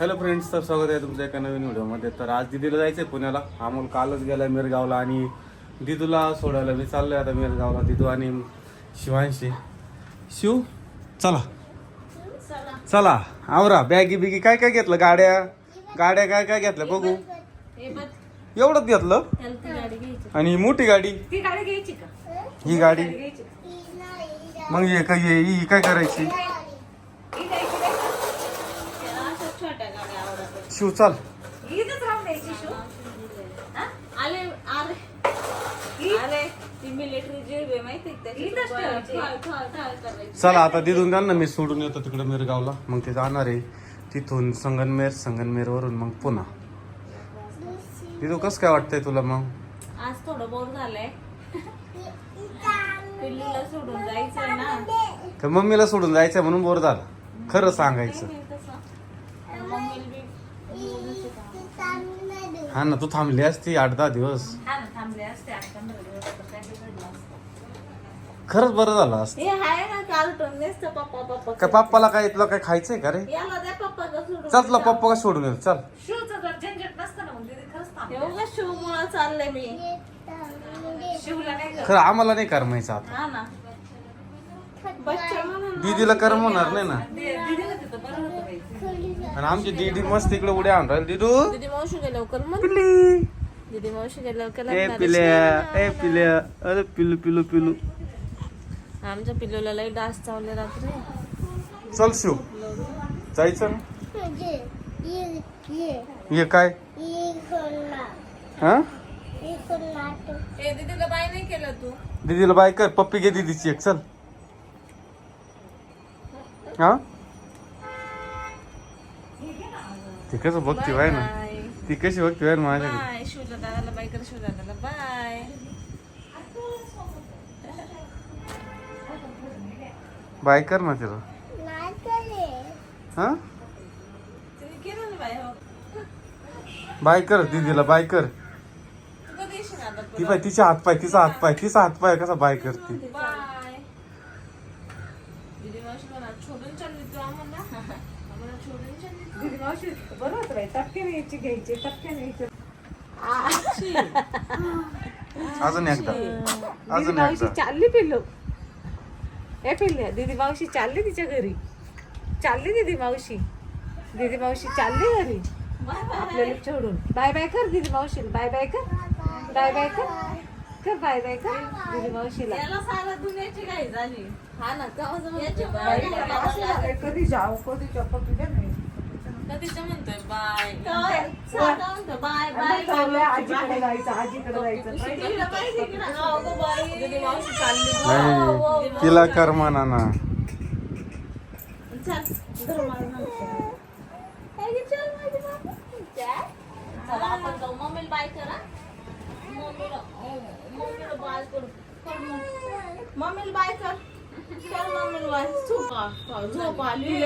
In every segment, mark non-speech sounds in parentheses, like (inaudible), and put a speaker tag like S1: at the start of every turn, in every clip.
S1: Hello friends तर स्वागत आहे तुमच्या एका नवीन व्हिडिओमध्ये. तर आज दिदीला जायचंय पुण्याला. अमोल कालच गेलाय मिरगावला आणि दिदूला सोडायला मी चाललोय आता मिरगावला दिदू आणि शिवांशी. शिव चला. चला. आवरा बॅगी बिगी काय काय घेतलं? गाड्या? गाड्या काय काय घेतल्या? बघू. एवढंच घेतलं? आणि ही मोठी गाडी? ही गाडी? मग हे काय ही काय करायची
S2: ही घ्यायची नाही का? त्याला अशा छोट्या गाड्या आवडतात
S1: शिव चाल.
S2: इथंच राहून द्यायची शो हा? आले आले. आले. ती मिलिटरी जेल माहिती का त्याची ठळ, ठळ, ठळ करायची.
S1: चला आता तिथून त्यांना मी सोडून येतो तिकडे मिरगावला. मग ते जाणार आहे. तिथून संगनमेर संगनमेर वरून मग पुन्हा. तिथं कसं काय वाटतंय तुला मग?
S2: आज थोडं बोर झालंय. (laughs) पिल्लूला सोडून जायचंय ना.
S1: तर मम्मीला सोडून जायचं म्हणून बोर झालं. खरं सांगायचं
S2: नाही तसं. मम्मीला बी बोलूच होतं.
S1: हा ना तू थांबली असती आठ दहा दिवस.
S2: हा ना थांबले असते. आठ पंधरा दिवस तर काय बिघडलं असतं.
S1: खरंच बरं झालं असतं.
S2: हे आहे ना कार्टून नुसतं पप्पा पप्पा.
S1: काय पप्पाला काय तुला काय खायचंय का रे?
S2: याला द्या पप्पा का सोडून.
S1: चल तुला पप्पा का सोडून येतो चल.
S3: शिवचं जर झंझट नसतं ना मग तिथे खरंच थांब
S2: एवढं शिवमुळं चाललंय मी.
S3: शिवला नाही
S1: खरं आम्हाला नाही करमायचं आता.
S2: हा ना. बच्चा म्हणून
S1: दीदीला करम होणार नाही ना
S3: दिदीला तिथं बरं होतं बाई
S1: आणि आमची दीदी मस्त इकडे उड्या आणून राहील. दिदू?
S2: दीदी मावशी गेल्या लवकर मग
S1: पिल्ली.
S2: दीदी मावशी गेल्या लवकर
S1: ए पिल्या पिल्या. अरे पिलू पिलू पिलू.
S2: आमच्या पिल्लूला लई डास चावले रात्री.
S1: चल शिव. जायचं ना? हे काय? हा?
S2: ए दीदीला बाय नाही केलं तू.
S1: दीदीला बाय कर. पप्पी घे दीदीची एक. चल. हा? ती कसं बघती बाय ना. ती कशी बघती बाय ना माझ्याकडे.
S2: बाय शिवला दादाला बाय कर शिव दादाला बाय
S1: बाय कर ना तिला. हा?
S2: बाय हो.
S1: बाय कर दीदीला बाय कर.
S2: ती
S1: पाय तिचे हात पाय तिचा हात पाय तिचा हात पाय कसा बाय करते
S2: बाय दीदी मावशी मला सोडून चालली तू आम्हाला आम्हाला सोडून
S3: मावशी बरं होतं बाई टपक्याने यायची घ्यायची टपक्याने यायची
S1: अजून एकदा.
S3: दिदी
S1: अजून
S3: मावशी
S1: एकदा.
S3: चालली पिल्लू. ए पिल्ल्या दिदी मावशी चालली तिच्या घरी. चालली दिदी मावशी. दिदी मावशी चालली घरी. आपल्याला सोडून बाय बाय कर दिदी मावशी. बाय बाय कर. बाय बाय कर. कर बाय बाय कर दिदी मावशीला.
S2: याला सारा दुनियाची घाई झाली. हा ना तेव्हा
S3: बाई, असं कधी जाऊ कधी चप्पल तुझ्या नाही.
S2: कधीच म्हणतोय बाय. साधा म्हणतो बाय बाय
S3: आता चाललंय आजीकडे जायचं आजीकडे जायचं.
S2: दीदी मावशी चालली.
S1: नाही तिला कर म्हणा ना.
S2: चल. हे आपण जाऊ. मम्मीला बाय करा मम्मीला अं, मम्मीला बाय करू. कर मग. मम्मीला बाय कर. झोप आली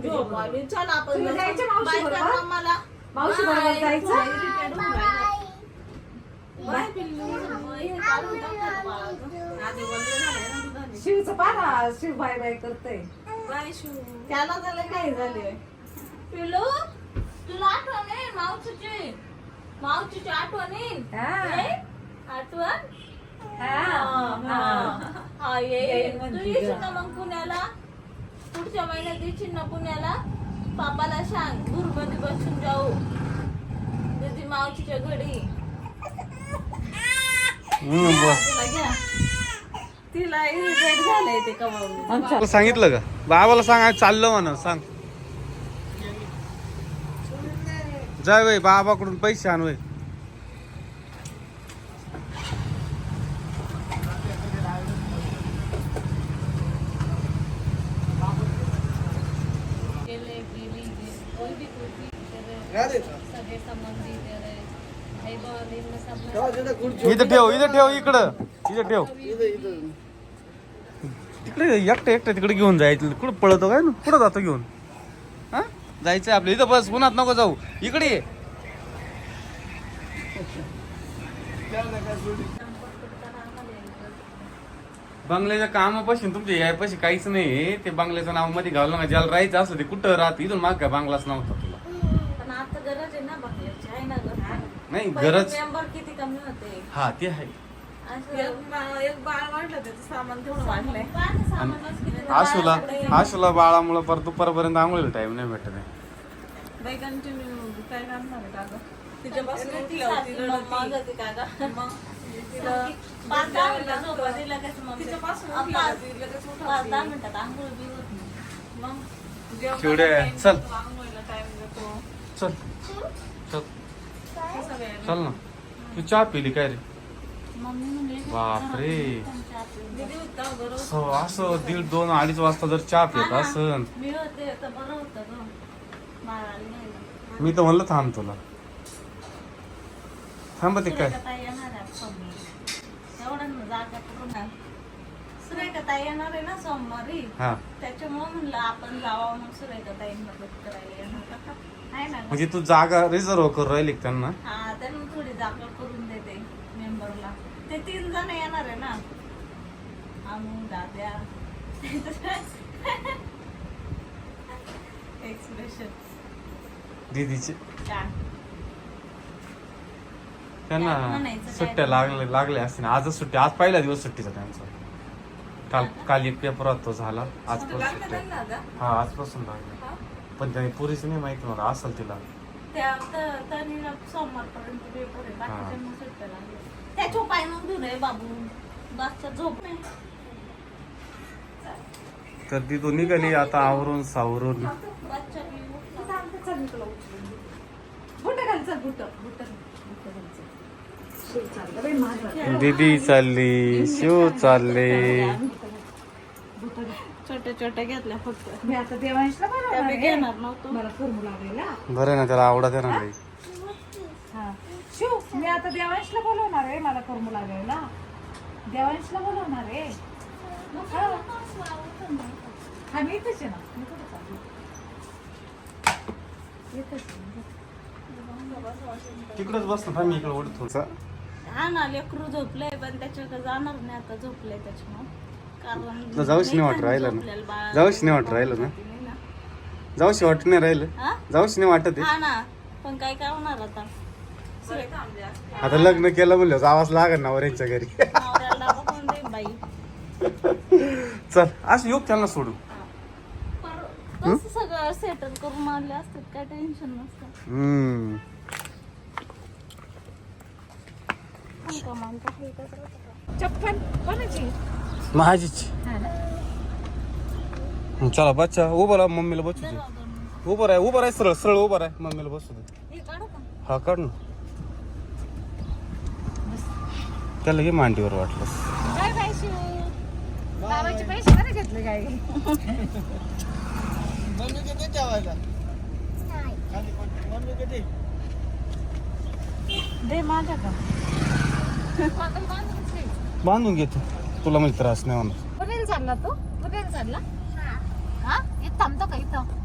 S2: झोप आली चल आपण.
S3: जायचं मावशी
S2: बाय कर
S3: बरोबर?
S2: मम्माला
S3: मावशी बरोबर
S2: बाय.
S3: जायचं?
S2: बाय, रिपेअर होऊन राहिलं. बाय पिल्लू हे काढून टाक ना बाळाचं. आधी वल्ल झालंय ना दुधाने.
S3: शिवचं पाहा शिव बाय बाय करतय
S2: बाय त्याला त्याला काय झाले पिलू तुला आठवण आहे मावशीची मावशीची आठवण येईल ए? आठवण हा, हा ये.
S3: येईल
S2: तू येशील. ना मग पुण्याला? पुढच्या महिन्यात येशील ना पुण्याला? पापाला सांग गुरुमध्ये बसून जाऊ. दीदी मावशीच्या
S1: बर.
S2: तिला घ्या. तिला झालंय ते कमावून.
S1: सांगितलं का? बाबाला सांग आज चाललो म्हणा सांग. जाय वय बाबाकडून पैसे आण वय इथं ठेव इथं ठेव इकडं. इथं ठेव. तिकडे एकटं एकटं तिकडे घेऊन जायचं कुठं पळतो काय? ना कुठं जातो घेऊन? हा? जायचंय आपलं. इथं बस पुन्हा नको जाऊ. इकडे ये. बंगल्याच्या कामापासून तुमच्या यापाशी काहीच नाही ते बंगल्याचं नावमध्ये घालून ज्याला राहायचं असलं ते कुठं राहत? इथून माग काय बांगलाच नव्हता तुला.
S2: गरज ना बघायची आहे ना
S1: नाही गरज
S2: मेंबर किती कमी होते
S1: हा ते आहे
S2: असं
S3: एक बाळ वाढलं त्याचं सामान तेवढं वाढलंय
S1: आशूला आशूला बाळामुळे परत दुपारपर्यंत आंघोळीला टाइम नाही भेटत आहे
S3: बाई कंटिन्यू काय करणार आहे? तिच्यापासून
S2: मग
S3: रडती.
S2: मागं ती का गं?
S3: मग तिला
S2: पाच दहा मिनिटं झोपा दिला कसं मग
S3: तिच्यापासून
S2: पाच. दहा मिनिटात आंघोळ बी होत नाही
S3: मग जेवणाला
S1: चिवडे,
S3: time
S1: चल.
S3: देतो, आंघोळीला time देतो.
S1: चल चल? चल ना. तू चहा पिली काय रे? बापरे. असं दीड दोन अडीच वाजता जर चहा पित असन.
S2: मी होते तर
S1: म्हणलं थांब तुला. थांब ते काय?
S2: सुरेखाताई येणार आहे ना सोमवारी?
S1: हा.
S2: त्याच्यामुळे म्हणलं आपण जावा मग सुरेखाताईंना मदत करायला येणार आहे ना. ग?
S1: म्हणजे तू जागा रिझर्व करून राहिली का त्यांना?
S2: हा त्यांना थोडी जागा करून देते मेंबरला ते तीन जण येणार आहे ना. आमू दाद्या. एक्सप्रेशन
S1: दीदीचे. त्यांना
S2: त्यात म्हणायचं? काय?
S1: सुट्ट्या लागले लागल्या असतील. आजच सुट्टी आज पहिला दिवस सुट्टीचा त्यांचा. काल काल एक पेपर तो झाला. आजपासून सुट्ट्या
S3: त्यांना आता?
S1: हा आजपासून लागले.
S3: हा?
S1: पण त्याने पुरीच नाही माहिती मला असेल तिला.
S2: त्या त- तन्वीला सोमवारपर्यंत पेपर आहे बाकीच्या मग सुट्ट्या लागल्या. त्याच्या पाय मग घेऊन आहे बाबू बादशा झोप नाही.
S1: तर ती तो निघाली आता आवरून सावरून.
S2: उठला.
S1: दीदी चालली शिव चालले.
S2: छोट्या घेतल्या फक्त.
S3: मी आता देवांशला
S2: त्या
S3: बनवणार
S2: बी
S3: आहे.
S2: घेणार नव्हतो.
S3: मला
S1: बरं ना त्याला आवडत आहे ना बाई.
S3: हा. शिव मी आता देवांशला बोलवणार आहे मला फॉर्म्युला लागायला देवांशला बोलवणार आहे. हा. हा मी इथेच आहे ना. मी कुठं चालली? इथेच आहे.
S1: तिकडच बस ना मी इकडे ओढत.
S2: हा ना लेकरू झोपलंय पण त्याच्याकडे जाणार नाही आता झोपलंय त्याच्यामुळे.
S1: तुला जाऊशी नाही वाटत राहिलं ना? जाऊशी नाही वाटत राहिलं ना?
S2: ना.
S1: जाऊशी वाटत नाही राहिलं.
S2: हा?
S1: जाऊशी नाही वाटत आहे.
S2: हा ना. पण काय काय होणार आता
S1: आता लग्न केलं म्हणलं आवाज लागेल ना वऱ्यांच्या घरी.
S2: नवऱ्याला डबा कोण देईन बाई.
S1: चल असं योग त्यांना सोडू.
S2: पर तसं सगळं सेटल करून मारले असतात काय टेन्शन नसतं.
S1: हम्म.
S2: हे?
S3: चप्पल कोणाची?
S1: माझीच
S3: हा ना.
S1: चला बच्चा उभं राहा मम्मीला बसू दे. उभं राह उभं राह सरळ सरळ उभं राह मम्मीला बसू दे.
S2: हे काढू का?
S1: हा काढ ना. त्याला घे मांडीवर वाटलं.
S3: काय शिव बाबाचे पैसे बरे घेतले काय? दे माझ्या का?
S1: बांधून घेतो. तुला म्हणजे त्रास नाही होणार.
S3: कुठे चालला तू? कुठे चालला? हा? इथं थांबतो का इथं?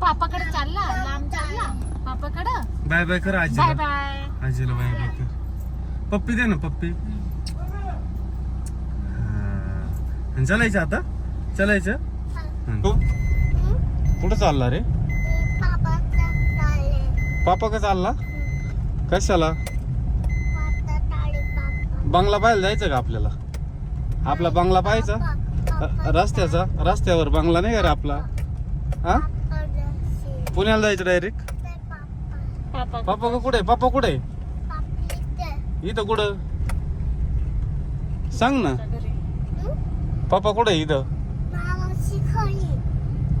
S3: पापाकडे चालला? लांब चालला? पापाकडे?
S1: बाय बाय कर
S3: बाय
S1: आजीला.
S3: बाय
S1: आजीला बाय बाय कर. पप्पी दे ना पप्पी. हा. चालायचं आता? चालायचं? हं. तू? कुठं चालला रे? पापा का चालला? कशाला? बंगला पाहायला जायचं का आपल्याला? आपला बंगला पाहायचा? रस्त्याचा? रस्त्यावर बंगला नाही का रे आपला? हा? पुण्याला जायचं डायरेक्ट
S2: पापा
S1: पापा का कुठे? पापा कुठे? इथं कुठं? सांग ना.
S2: घरी
S1: पापा कुठे इथं?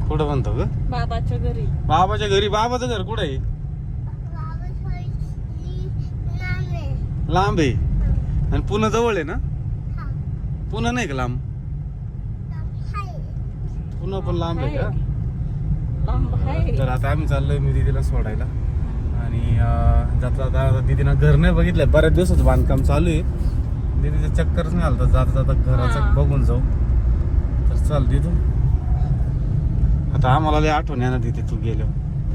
S1: कुठं म्हणतो ग?
S2: बाबाच्या घरी.
S1: बाबाच्या घरी. बाबाचं घर कुठे आहे? लांब आहे. आणि पुन्हा जवळ आहे ना? पुन्हा नाही का लांब? पुन्हा पण लांब आहे का? तर आता आम्ही चाललोय मी दीदीला सोडायला. आणि जाता जाता दीदीनं घर नाही बघितलंय. बऱ्याच दिवसाचं बांधकाम चालू आहे. दीदीचं चक्करच नाही आलं तर जाता जाता घराचं. बघून जाऊ. तर चाल दीदू. आता आम्हाला लय आठवण आहे ना दीदी तू गेलो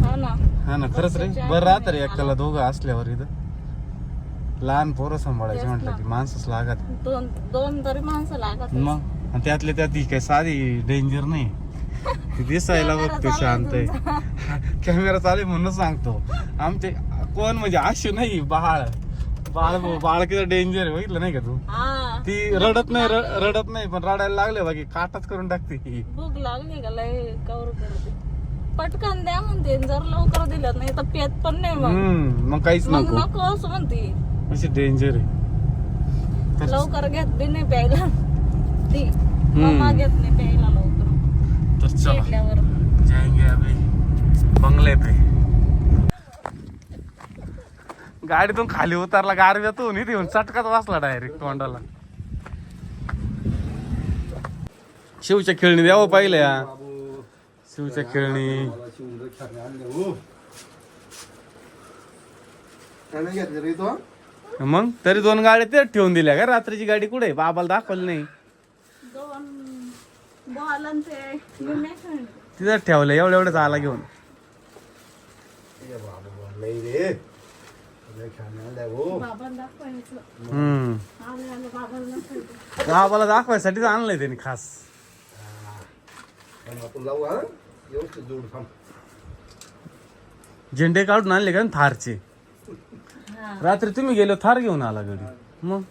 S2: हा ना.
S1: हा ना खरंच रे. बरं राहतं रे एकट्याला दोघं असल्यावर इथं. लहान पोरं सांभाळायचे म्हटलं. की माणसंच लागत.
S2: दोन दोन तरी माणसं लागत
S1: मग? आणि त्यातले त्यात ही काय साधी डेंजर नाही. ती दिसायला बघतो शांत आहे. कॅमेरा (laughs) चालू म्हणून सांगतो. आमचे कोण म्हणजे आशू नाही बाळ. बाळ बाळ किती डेंजर आहे बघितलं नाही का तू? ती रडत नाही रडत नाही पण रडायला लागले बाकी काटाच करून टाकते.
S2: भूक लागली का लय? कवर करते. पटकन द्या म्हणते जर लवकर दिलं नाही तर पेत पण नाही मग.
S1: काहीच नको
S2: असं म्हणते.
S1: अशी डेंजर आहे. तर-
S2: लवकर घेत बी नाही प्यायला. ती मम्मा घेत नाही प्यायला लवकर.
S1: तर चला. जाएंगे अभी बंगले पे. गाडीतून खाली उतरला गारव्यातून इथे येऊन चटकाच वाचला डायरेक्ट तोंडाला. शिवच्या खेळणी द्यावं पाहिलं या शिवच्या खेळणी. मग तरी दोन गाड्या तेच ठेवून दिल्या का? रात्रीची गाडी कुठे बाबाला दाखवली नाही. तिथं ठेवलं एवढं एवढंच आला घेऊन. बाबाला दाखवायसाठीच आणलंय त्यांनी खास. झेंडे काढून आणले का थारचे? रात्री तुम्ही गेलो थार घेऊन आला घरी. मग?